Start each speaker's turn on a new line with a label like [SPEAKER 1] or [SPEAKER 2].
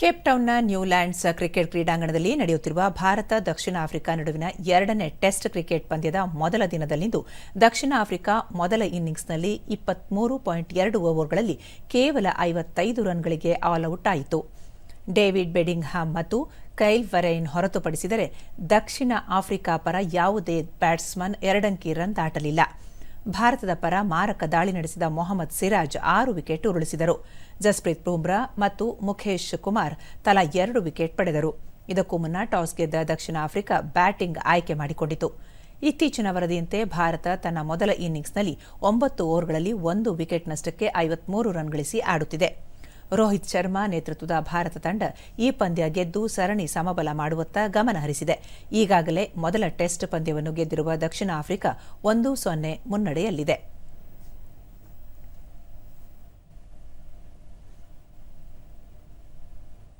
[SPEAKER 1] ಕೇಪ್ಟೌನ್ನ Newlands cricket ಕ್ರೀಡಾಂಗಣದಲ್ಲಿ ನಡೆಯುತ್ತಿರುವ ಭಾರತ, ದಕ್ಷಿಣ Africa ನಡುವಿನ ಎರಡನೇ ಟೆಸ್ಟ್ ಕ್ರಿಕೆಟ್ ಪಂದ್ಯದ ಮೊದಲ ದಿನದಲ್ಲಿಂದು ದಕ್ಷಿಣ ಆಫ್ರಿಕಾ ಮೊದಲ ಇನ್ನಿಂಗ್ಸ್ನಲ್ಲಿ ಇಪ್ಪತ್ಮೂರು ಪಾಯಿಂಟ್ ಎರಡು ಓವರ್ಗಳಲ್ಲಿ ಕೇವಲ ಐವತ್ತೈದು ರನ್ಗಳಿಗೆ ಆಲ್ಔಟ್ ಆಯಿತು. ಡೇವಿಡ್ ಬೆಡಿಂಗ್ಹಾಮ್ ಮತ್ತು ಕೈಲ್ ವರೈನ್ ಹೊರತುಪಡಿಸಿದರೆ ದಕ್ಷಿಣ ಆಫ್ರಿಕಾ ಪರ ಯಾವುದೇ ಬ್ಯಾಟ್ಸ್ಮನ್ ಎರಡಂಕಿ ರನ್ ದಾಟಲಿಲ್ಲ. ಭಾರತದ ಪರ ಮಾರಕ ದಾಳಿ ನಡೆಸಿದ ಮೊಹಮ್ಮದ್ ಸಿರಾಜ್ ಆರು ವಿಕೆಟ್ ಉರುಳಿಸಿದರು. ಜಸ್ಪ್ರೀತ್ ಬೂಮ್ರಾ ಮತ್ತು ಮುಖೇಶ್ ಕುಮಾರ್ ತಲಾ ಎರಡು ವಿಕೆಟ್ ಪಡೆದರು. ಇದಕ್ಕೂ ಮುನ್ನ ಟಾಸ್ ಗೆದ್ದ ದಕ್ಷಿಣ ಆಫ್ರಿಕಾ ಬ್ಯಾಟಿಂಗ್ ಆಯ್ಕೆ ಮಾಡಿಕೊಂಡಿತು. ಇತ್ತೀಚಿನ ವರದಿಯಂತೆ ಭಾರತ ತನ್ನ ಮೊದಲ ಇನ್ನಿಂಗ್ಸ್ನಲ್ಲಿ ಒಂಬತ್ತು ಓವರ್ಗಳಲ್ಲಿ ಒಂದು ವಿಕೆಟ್ ನಷ್ಟಕ್ಕೆ ಐವತ್ಮೂರು ರನ್ ಗಳಿಸಿ ಆಡುತ್ತಿದೆ. ರೋಹಿತ್ ಶರ್ಮಾ ನೇತೃತ್ವದ ಭಾರತ ತಂಡ ಈ ಪಂದ್ಯ ಗೆದ್ದು ಸರಣಿ ಸಮಬಲ ಮಾಡುವತ್ತ ಗಮನ ಹರಿಸಿದೆ. ಈಗಾಗಲೇ ಮೊದಲ ಟೆಸ್ಟ್ ಪಂದ್ಯವನ್ನು ಗೆದ್ದಿರುವ ದಕ್ಷಿಣ ಆಫ್ರಿಕಾ ಒಂದು ಸೊನ್ನೆ ಮುನ್ನಡೆಯಲ್ಲಿದೆ.